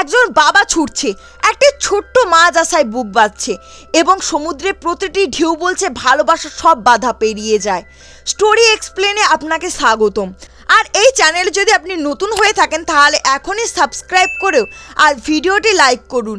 একজন বাবা ছুটছে। একটি ছোট্ট মাছ আশায় বুক বাঁধছে এবং সমুদ্রে প্রতিটি ঢেউ বলছে ভালোবাসা সব বাধা পেরিয়ে যায়। স্টোরি এক্সপ্লেনে আপনাকে স্বাগতম। আর এই চ্যানেল যদি আপনি নতুন হয়ে থাকেন তাহলে এখনই সাবস্ক্রাইব করেও আর ভিডিওটি লাইক করুন।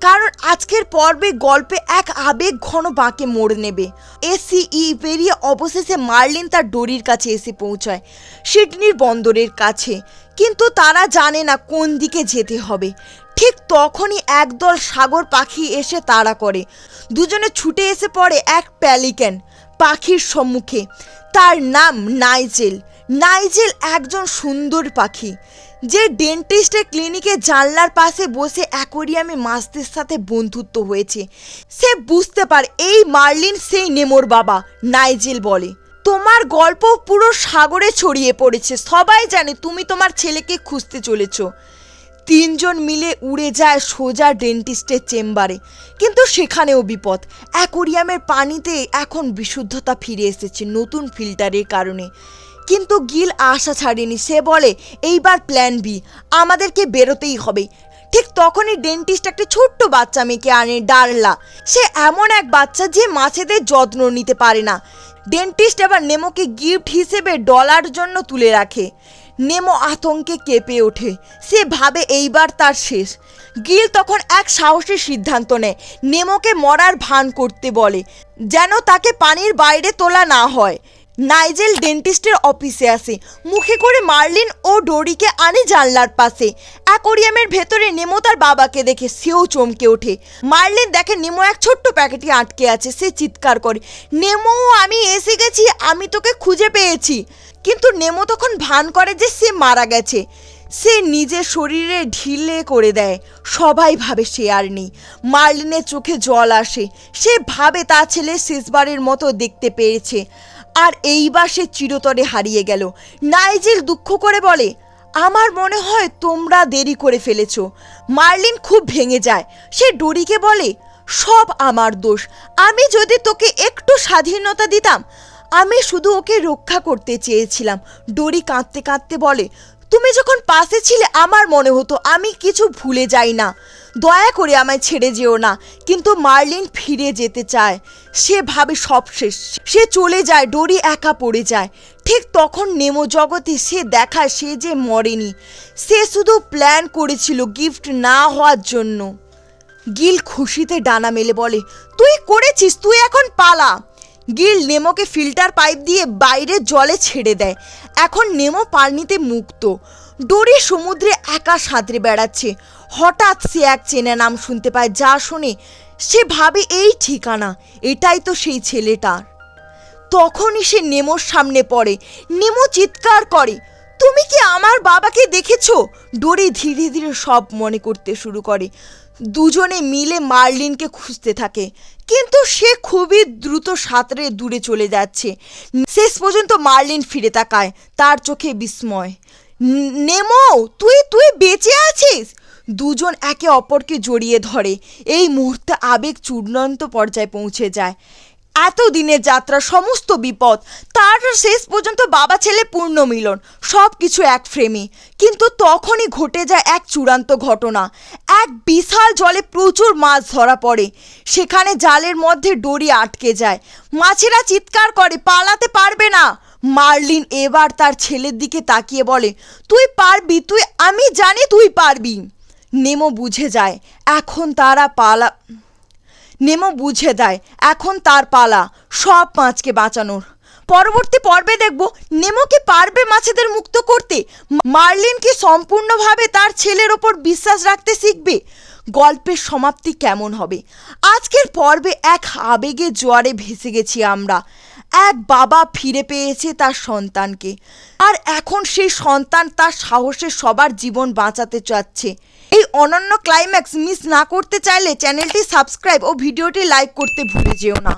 কারণ আজকের পর্বে গল্পে এক আবেগ ঘন বাঁকে মোড় নেবে। এসিই পেরিয়ে অবশেষে মার্লিন তার ডোরির কাছে এসে পৌঁছায়, সিডনির বন্দরের কাছে। কিন্তু তারা জানে না কোন দিকে যেতে হবে। ঠিক তখনই একদল সাগর পাখি এসে তাড়া করে। দুজনে ছুটে এসে পড়ে এক প্যালিক্যান পাখির সম্মুখে। তার নাম নাইজেল। নাইজেল একজন সুন্দর পাখি। যে ডেন্টিস্টের ক্লিনিকে জানলার পাশে বসে অ্যাকোরিয়ামে মাছদের সাথে বন্ধুত্ব হয়েছে। সে বুঝতে পারে এই মার্লিন সেই নেমোর বাবা, নাইজেল বলে। তোমার গল্প পুরো সাগরে ছড়িয়ে পড়েছে। সবাই জানে তুমি তোমার ছেলেকে খুঁজতে চলেছো। তিনজন মিলে উড়ে যায় সোজা ডেন্টিস্টের চেম্বারে। কিন্তু সেখানেও বিপদ। অ্যাকোরিয়ামের পানিতে এখন বিশুদ্ধতা ফিরে এসেছে নতুন ফিল্টারের কারণে। কিন্তু গিল আশা ছাড়েনি। সে বলে, এইবার প্ল্যান বি আমাদেরকে বেরোতেই হবে। ঠিক তখনই ডেন্টিস্ট একটা ছোট্ট বাচ্চা মেয়েকে আনে, ডারলা। সে এমন এক বাচ্চা যে মাছেদের যত্ন নিতে পারে না। ডেন্টিস্ট এবার নেমোকে গিফট হিসেবে ডলার জন্য তুলে রাখে। নেমো আতঙ্কে কেঁপে ওঠে। সে ভাবে এইবার তার শেষ। গিল তখন এক সাহসী সিদ্ধান্ত নেয়। নেমোকে মরার ভান করতে বলে, যেন তাকে পানির বাইরে তোলা না হয়। নাইজেল ডেন্টিস্টের অফিসে আসে। মুখে করে মার্লিন ও ডোরিকে আনে জানলার পাশে। অ্যাকোরিয়ামের ভেতরে নেমো তার বাবাকে দেখে সেও চমকে ওঠে। মার্লিন দেখে নেমো এক ছোট্ট প্যাকেটে আটকে আছে, সে চিৎকার করে, নেমো, আমি এসে গেছি, আমি তোকে খুঁজে পেয়েছি। কিন্তু নেমো তখন ভান করে যে সে মারা গেছে। সে নিজের শরীরে ঢিলে করে দেয়, সবাই ভাবে সে আর নেই। মার্লিনের চোখে জল আসে, সে ভাবে তার ছেলে শেষবারের মতো দেখতে পেয়েছে। আর এইবার সে চিরতরে হারিয়ে গেল। নাইজেল দুঃখ করে বলে, আমার মনে হয় তোমরা দেরি করে ফেলেছ। মার্লিন খুব ভেঙে যায়। সে ডোরিকে বলে, সব আমার দোষ। আমি যদি তোকে একটু স্বাধীনতা দিতাম, আমি শুধু ওকে রক্ষা করতে চেয়েছিলাম। ডোরি কাঁদতে কাঁদতে বলে তুমি যখন পাশে ছিলে, আমার মনে হতো আমি কিছু ভুলে যাই না। দয়া করে আমায় ছেড়ে যেও না, কিন্তু মার্লিন ফিরে যেতে চায়। সে ভাবে সব শেষ। সে চলে যায়, ডোরি একা পড়ে যায়। ঠিক তখন নেমো জগতে সে দেখায় সে যে মরেনি। সে শুধু প্ল্যান করেছিল গিফট না হওয়ার জন্য। গিল খুশিতে ডানা মেলে বলে, তুই করেছিস? তুই এখন পালা। গিল নেমোকে ফিল্টার পাইপ দিয়ে বাইরে জলে ছেড়ে দেয়। এখন নেমো পানিতে মুক্ত। ডোরি সমুদ্রে একা সাঁতরে বেড়াচ্ছে। হঠাৎ সে এক চেনা নাম শুনতে পায়, যা শুনে সে ভাবে এই ঠিকানা, এটাই তো সেই ছেলেটার। তখনই সে নেমোর সামনে পড়ে। নেমো চিৎকার করে, তুমি কি আমার বাবাকে দেখেছ? ডোরি ধীরে ধীরে সব মনে করতে শুরু করে। দুজনে মিলে মার্লিনকে খুঁজতে থাকে। কিন্তু সে খুবই দ্রুত সাঁতরে দূরে চলে যাচ্ছে। শেষ পর্যন্ত মার্লিন ফিরে তাকায়, তার চোখে বিস্ময়। নেমো, তুই তুই বেঁচে আছিস? দুজন একে অপরকে জড়িয়ে ধরে। এই মুহূর্তে আবেগ চূড়ান্ত পর্যায়ে পৌঁছে যায়। এত দিনের যাত্রা, সমস্ত বিপদ, তার শেষ পর্যন্ত বাবা ছেলে পূর্ণ মিলন সব কিছু এক ফ্রেমে কিন্তু তখনই ঘটে যায় এক চূড়ান্ত ঘটনা। এক বিশাল জলে প্রচুর মাছ ধরা পড়ে। সেখানে জালের মধ্যে ডরি আটকে যায়। মাছেরা চিৎকার করে, পালাতে পারবে না। মার্লিন এবার তার ছেলের দিকে তাকিয়ে বলে, তুই পারবি, তুই, আমি জানি তুই পারবি। নেমো বুঝে যায়, এখন তারা পালা নেমো বুঝে দেয় এখন তার পালা, সব মাছকে বাঁচানোর। পরবর্তী পর্বে দেখব নেমো কি পারবে মাছেদের মুক্ত করতে। মার্লিন কি সম্পূর্ণভাবে তার ছেলের ওপর বিশ্বাস রাখতে শিখবে? গল্পের সমাপ্তি কেমন হবে? আজকের পর্বে এক আবেগে জোয়ারে ভেসে গেছি আমরা। এক বাবা ফিরে পেয়েছে তার সন্তানকে। আর এখন সেই সন্তান তার সাহসে সবার জীবন বাঁচাতে চাচ্ছে। এই অনন্য ক্লাইম্যাক্স মিস না করতে চাইলে চ্যানেলটি সাবস্ক্রাইব ও ভিডিওটি লাইক করতে ভুলে যেও না।